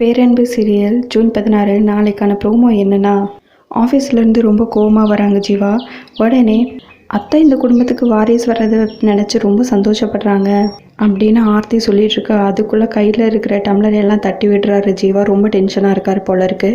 பேரன்பு serial June பதினாறு நாளைக்கான promo என்னன்னா? ஆஃபீஸ்லேருந்து ரொம்ப கோவமாக வராங்க ஜீவா. உடனே அத்தை இந்த குடும்பத்துக்கு வாரிஸ் வர்றதை நினச்சி ரொம்ப சந்தோஷப்படுறாங்க அப்படின்னு ஆர்த்தி சொல்லிட்டு இருக்கா அதுக்குள்ளே கையில் இருக்கிற டம்ளர் எல்லாம் தட்டி விடுறாரு ஜீவா. ரொம்ப டென்ஷனாக இருக்கார் போல இருக்கு.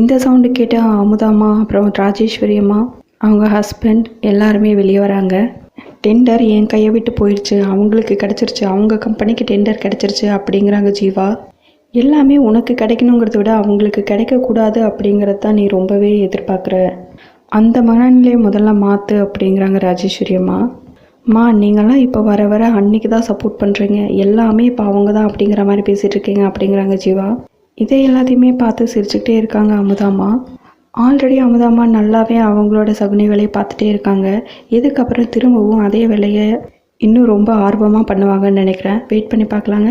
இந்த சவுண்டு கேட்டு அமுதாம்மா அப்புறம் ராஜேஸ்வரி அம்மா அவங்க ஹஸ்பண்ட் எல்லாருமே வெளியே வராங்க. டெண்டர் என் கையை விட்டு போயிடுச்சு அவங்களுக்கு கிடச்சிருச்சு. அவங்க கம்பெனிக்கு டெண்டர் கிடச்சிருச்சு அப்படிங்கிறாங்க ஜீவா. எல்லாமே உனக்கு கிடைக்கணுங்கிறத விட அவங்களுக்கு கிடைக்கக்கூடாது அப்படிங்கிறது தான் நீ ரொம்பவே எதிர்பார்க்குற. அந்த மனநிலையை முதல்ல மாற்று அப்படிங்கிறாங்க ராஜேஸ்வரி அம்மா. அம்மா நீங்களாம் இப்போ வர வர அன்னைக்கு தான் சப்போர்ட் பண்ணுறீங்க எல்லாமே இப்போ அவங்க தான் அப்படிங்கிற மாதிரி பேசிகிட்டு இருக்கீங்க அப்படிங்கிறாங்க ஜீவா. இதை எல்லாத்தையுமே பார்த்து சிரிச்சுக்கிட்டே இருக்காங்க அமுதாம்மா ஆல்ரெடி அமுதாம்மா நல்லாவே அவங்களோட சகுனி வேலையை பார்த்துட்டே இருக்காங்க. இதுக்கப்புறம் திரும்பவும் அதே வேலையை இன்னும் ரொம்ப ஆர்வமாக பண்ணுவாங்கன்னு நினைக்கிறேன். வெயிட் பண்ணி பார்க்கலாங்க.